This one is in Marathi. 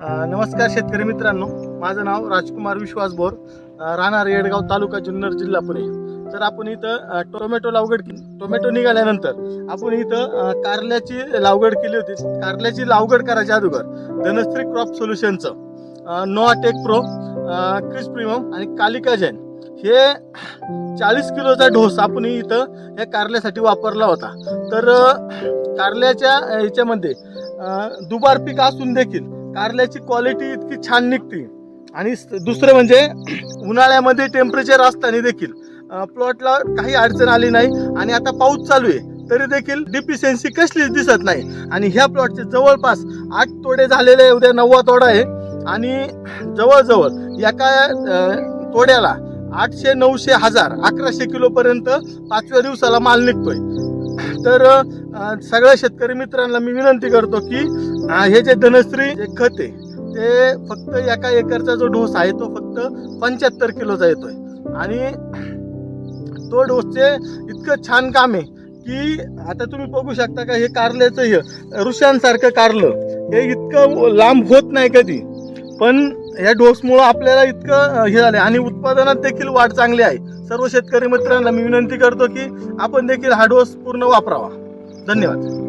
नमस्कार शेतकरी मित्रांनो. माझं नाव राजकुमार विश्वास बोर. राहणार येडगाव तालुका जुन्नर जिल्हा पुणे. तर आपण इथं टोमॅटो लावगड केली. टोमॅटो निघाल्यानंतर आपण इथं कारल्याची लागवड केली होती. कारल्याची लागवड करायच्या अगोदर धनश्री क्रॉप सोल्युशनचं नोआटेक प्रो क्रिस प्रिमम आणि कालिका जैन हे चाळीस किलोचा ढोस आपण इथं या कारल्यासाठी वापरला होता. तर कारल्याच्या ह्याच्यामध्ये याच्यामध्ये दुबार पीक असून देखील कारल्याची क्वालिटी इतकी छान निघते. आणि स- दुसरं म्हणजे उन्हाळ्यामध्ये टेम्परेचर असताना देखील प्लॉटला काही अडचण आली नाही. आणि आता पाऊस चालू आहे तरी देखील डिफिशियन्सी कसलीच दिसत नाही. आणि ह्या प्लॉटचे जवळपास आठ तोडे झालेले आहे, उद्या नववा तोडा आहे. आणि जवळजवळ एका तोड्याला आठशे नऊशे हजार अकराशे किलोपर्यंत पाचव्या दिवसाला माल निघतोय. तर सगळ्या शेतकरी मित्रांना मी विनंती करतो की हे जे धनश्री जे खत आहे ते फक्त एका एकरचा जो डोस आहे तो फक्त पंच्याहत्तर किलोचा येतोय. आणि तो डोसचे इतकं छान काम आहे की आता तुम्ही बघू शकता का हे कारल्याचं हे ऋषांसारखं कारलं हे इतकं लांब होत नाही कधी. पण या डोसमुळं आपल्याला इतकं हे झालं आणि उत्पादनात देखील वाढ चांगली आहे. सर्व शेतकरी मित्रांना मी विनंती करतो की आपण देखील हा डोस पूर्ण वापरावा. धन्यवाद.